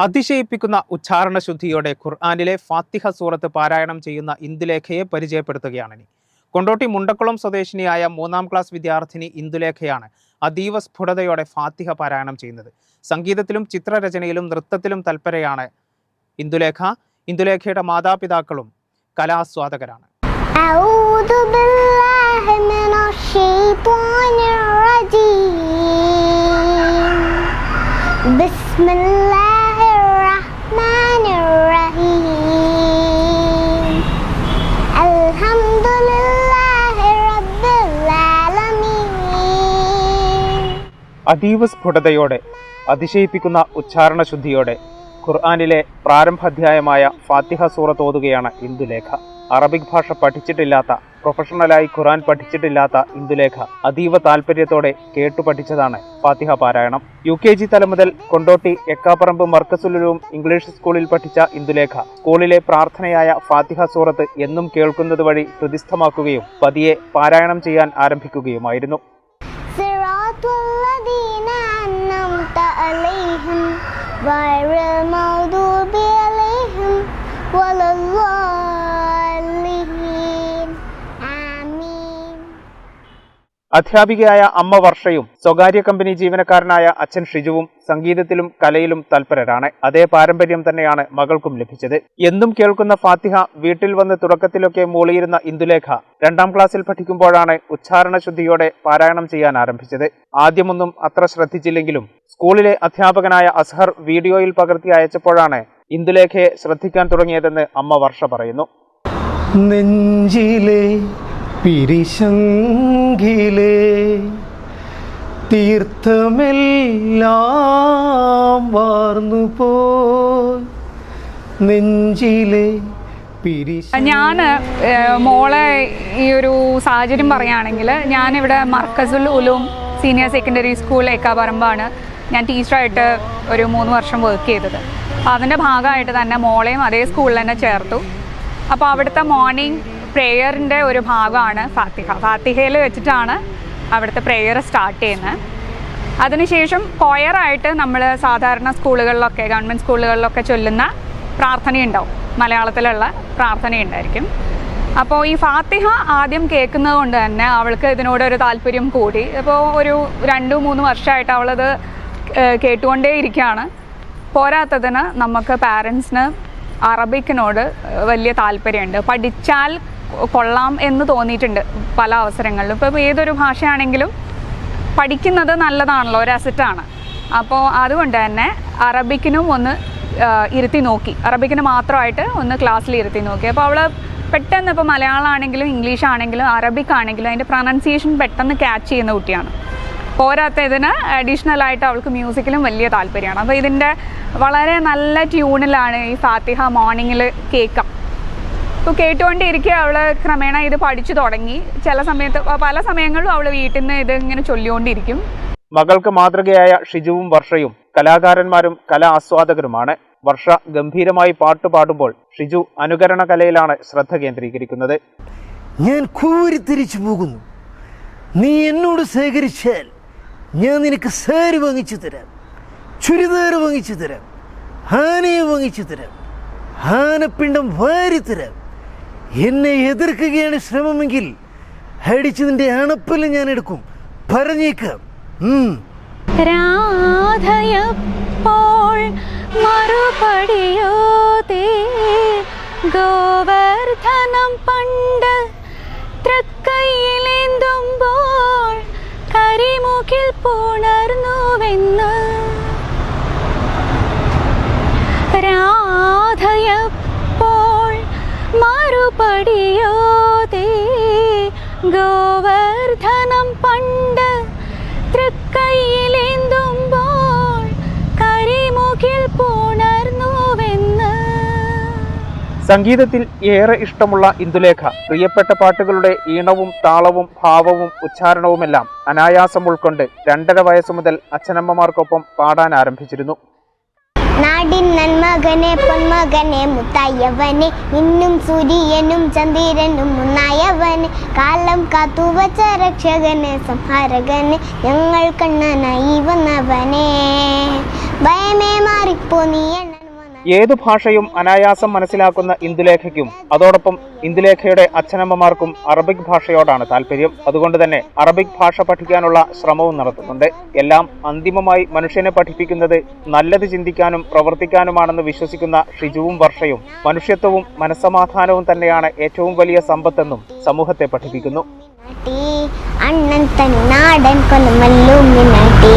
അതിശയിപ്പിക്കുന്ന ഉച്ചാരണ ശുദ്ധിയോടെ ഖുർആാനിലെ ഫാത്തിഹ സൂറത്ത് പാരായണം ചെയ്യുന്ന ഇന്ദുലേഖയെ പരിചയപ്പെടുത്തുകയാണ് ഇനി. കൊണ്ടോട്ടി മുണ്ടക്കുളം സ്വദേശിനിയായ മൂന്നാം ക്ലാസ് വിദ്യാർത്ഥിനി ഇന്ദുലേഖയാണ് അതീവ സ്ഫുടതയോടെ ഫാത്തിഹ പാരായണം ചെയ്യുന്നത്. സംഗീതത്തിലും ചിത്രരചനയിലും നൃത്തത്തിലും തൽപരയാണ് ഇന്ദുലേഖ. ഇന്ദുലേഖയുടെ മാതാപിതാക്കളും കലാസ്വാദകരാണ്. ബിസ്മില്ലാ അതീവ സ്ഫുടതയോടെ അതിശയിപ്പിക്കുന്ന ഉച്ചാരണ ശുദ്ധിയോടെ ഖുർആാനിലെ പ്രാരംഭാധ്യായമായ ഫാത്തിഹ സൂറത്ത് ഓതുകയാണ് ഇന്ദുലേഖ. അറബിക് ഭാഷ പഠിച്ചിട്ടില്ലാത്ത പ്രൊഫഷണലായി ഖുർആൻ പഠിച്ചിട്ടില്ലാത്ത ഇന്ദുലേഖ അതീവ താല്പര്യത്തോടെ കേട്ടു പഠിച്ചതാണ് ഫാത്തിഹ പാരായണം. യു കെ ജി തലം മുതൽ കൊണ്ടോട്ടി എക്കാപ്പറമ്പ് മർക്കസുലും ഇംഗ്ലീഷ് സ്കൂളിൽ പഠിച്ച ഇന്ദുലേഖ സ്കൂളിലെ പ്രാർത്ഥനയായ ഫാത്തിഹ സൂറത്ത് എന്നും കേൾക്കുന്നത് വഴി ഹൃദിസ്ഥമാക്കുകയും പതിയെ പാരായണം ചെയ്യാൻ ആരംഭിക്കുകയുമായിരുന്നു. by Rimmel. അധ്യാപികയായ അമ്മ വർഷയും സ്വകാര്യ കമ്പനി ജീവനക്കാരനായ അച്ഛൻ ഷിജുവും സംഗീതത്തിലും കലയിലും തൽപരരാണ്. അതേ പാരമ്പര്യം തന്നെയാണ് മകൾക്കും ലഭിച്ചത്. എന്നും കേൾക്കുന്ന ഫാത്തിഹ വീട്ടിൽ വന്ന് തുടക്കത്തിലൊക്കെ മൂളിയിരുന്ന ഇന്ദുലേഖ രണ്ടാം ക്ലാസ്സിൽ പഠിക്കുമ്പോഴാണ് ഉച്ചാരണ ശുദ്ധിയോടെ പാരായണം ചെയ്യാൻ ആരംഭിച്ചത്. ആദ്യമൊന്നും അത്ര ശ്രദ്ധിച്ചില്ലെങ്കിലും സ്കൂളിലെ അധ്യാപകനായ അസ്ഹർ വീഡിയോയിൽ പകർത്തി അയച്ചപ്പോഴാണ് ഇന്ദുലേഖയെ ശ്രദ്ധിക്കാൻ തുടങ്ങിയതെന്ന് അമ്മ വർഷ പറയുന്നു. നെഞ്ചിലെ പിരിശങ്കിലെ തീർത്ഥമെല്ലാം വാർന്നു പോയി നെഞ്ചിലെ ഞാൻ മോളെ ഈ ഒരു സാഹചര്യം പറയുകയാണെങ്കിൽ ഞാനിവിടെ Markazul Uloom senior secondary school ഏക്കാപറമ്പാണ് ഞാൻ ടീച്ചറായിട്ട് ഒരു മൂന്ന് വർഷം വർക്ക് ചെയ്തത്. അപ്പോൾ അതിന്റെ ഭാഗമായിട്ട് തന്നെ മോളെയും അതേ സ്കൂളിൽ തന്നെ ചേർത്തു. അപ്പോൾ അവിടുത്തെ മോർണിംഗ് പ്രെയറിന്റെ ഒരു ഭാഗമാണ് ഫാത്തിഹ. ഫാത്തിഹയിൽ വെച്ചിട്ടാണ് അവിടുത്തെ പ്രെയർ സ്റ്റാർട്ട് ചെയ്യുന്നത്. അതിനുശേഷം കൊയറായിട്ട് നമ്മൾ സാധാരണ സ്കൂളുകളിലൊക്കെ ഗവൺമെന്റ് സ്കൂളുകളിലൊക്കെ ചൊല്ലുന്ന പ്രാർത്ഥനയുണ്ടാവും. മലയാളത്തിലുള്ള പ്രാർത്ഥനയുണ്ടായിരിക്കും. അപ്പോൾ ഈ ഫാത്തിഹ ആദ്യം കേൾക്കുന്നത് കൊണ്ട് തന്നെ അവൾക്ക് ഇതിനോടൊരു താല്പര്യം കൂടി. അപ്പോൾ ഒരു രണ്ടു മൂന്ന് വർഷമായിട്ട് അവളത് കേട്ടുകൊണ്ടേ ഇരിക്കുകയാണ്. പോരാത്തതിന് നമുക്ക് പാരൻസിന് അറബിക്കിനോട് വലിയ താല്പര്യമുണ്ട്. പഠിച്ചാൽ കൊള്ളാം എന്ന് തോന്നിയിട്ടുണ്ട് പല അവസരങ്ങളിലും. ഇപ്പോൾ ഏതൊരു ഭാഷയാണെങ്കിലും പഠിക്കുന്നത് നല്ലതാണല്ലോ ഒരു അസറ്റാണ് അപ്പോൾ അതുകൊണ്ട് തന്നെ അറബിക്കിനും ഒന്ന് ഇരുത്തി നോക്കി. അറബിക്കിന് മാത്രമായിട്ട് ഒന്ന് ക്ലാസ്സിൽ ഇരുത്തി നോക്കി. അപ്പോൾ അവൾ പെട്ടെന്ന് ഇപ്പോൾ മലയാളമാണെങ്കിലും ഇംഗ്ലീഷ് ആണെങ്കിലും അറബിക് ആണെങ്കിലും അതിന്റെ പ്രൊനൗൺസിയേഷൻ പെട്ടെന്ന് ക്യാച്ച് ചെയ്യുന്ന കുട്ടിയാണ്. പോരാത്തതിന് അഡീഷണൽ ആയിട്ട് അവൾക്ക് മ്യൂസിക്കിലും വലിയ താല്പര്യമാണ്. അപ്പോൾ ഇതിന്റെ വളരെ നല്ല ട്യൂണിലാണ് ഈ ഫാത്തിഹ മോർണിംഗിൽ കേൾക്കാം. ഇപ്പോൾ കേട്ടുകൊണ്ടിരിക്കുക അവൾ ക്രമേണ ഇത് പഠിച്ചു തുടങ്ങി. ചില സമയത്ത് പല സമയങ്ങളിലും അവൾ വീട്ടിൽ നിന്ന് ഇത് ഇങ്ങനെ ചൊല്ലിക്കൊണ്ടിരിക്കും. മകൾക്ക് മാതൃകയായ ഷിജുവും വർഷയും കലാകാരന്മാരും കലാ ആസ്വാദകരുമാണ്. വർഷ ഗംഭീരമായി പാട്ട് പാടുമ്പോൾ ഷിജു അനുകരണ കലയിലാണ് ശ്രദ്ധ കേന്ദ്രീകരിക്കുന്നത്. ഞാൻ കൂരിത്തിരിച്ചു പോകുന്നു. നീ എന്നോട് ശേഖരിച്ചാൽ ഞാൻ നിനക്ക് സാരി വാങ്ങിച്ചു തരാം. ചുരിദാർ വാങ്ങിച്ചു തരാം. ആനയെ വാങ്ങിച്ചു തരാം. ആനപ്പിണ്ടം വാരി തരാം. എന്നെ എതിർക്കുകയാണ് ശ്രമമെങ്കിൽ ഹടിച്ചതിന്റെ അണപ്പിൽ ഞാൻ എടുക്കും പറഞ്ഞേക്കാം. രാധയപ്പോൾ മറുപടിയോതേ ഗോവർദ്ധനം പണ്ട് ഗോവർദ്ധനം പണ്ട് തൃക്കൈയിലേന്തുമ്പോൾ കരിമുഖിൽ പുണർന്നുവെന്ന്. സംഗീതത്തിൽ ഏറെ ഇഷ്ടമുള്ള ഇന്ദുലേഖ പ്രിയപ്പെട്ട പാട്ടുകളുടെ ഈണവും താളവും ഭാവവും ഉച്ചാരണവുമെല്ലാം അനായാസം ഉൾക്കൊണ്ട് രണ്ടര വയസ്സു മുതൽ അച്ഛനമ്മമാർക്കൊപ്പം പാടാൻ ആരംഭിച്ചിരുന്നു. നാടിൻ നന്മകനെ പൊന്മകനെ മുത്തായവനെ ഇന്നും സൂര്യനും ചന്ദ്രനും മുന്നായവനെ കാലം കാത്തുവച്ച രക്ഷകനെ സംഹാരകനെ ഞങ്ങൾ കണ്ണനായി വന്നവനെ. ഭയമേ മാറിപ്പോ നീ ഏതു ഭാഷയും അനായാസം മനസ്സിലാക്കുന്ന ഇന്ദുലേഖയ്ക്കും അതോടൊപ്പം ഇന്ദുലേഖയുടെ അച്ഛനമ്മമാർക്കും അറബിക് ഭാഷയോടാണ് താല്പര്യം അതുകൊണ്ട് തന്നെ അറബിക് ഭാഷ പഠിക്കാനുള്ള ശ്രമവും നടത്തുന്നുണ്ട്. എല്ലാം അന്തിമമായി മനുഷ്യനെ പഠിപ്പിക്കുന്നത് നല്ലത് ചിന്തിക്കാനും പ്രവർത്തിക്കാനുമാണെന്ന് വിശ്വസിക്കുന്ന ഷിജുവും വർഷയും മനുഷ്യത്വവും മനസ്സമാധാനവും തന്നെയാണ് ഏറ്റവും വലിയ സമ്പത്തെന്നും സമൂഹത്തെ പഠിപ്പിക്കുന്നു. അണ്ണൻ തൻ നാടൻ കൊലമല്ലും നാട്ടി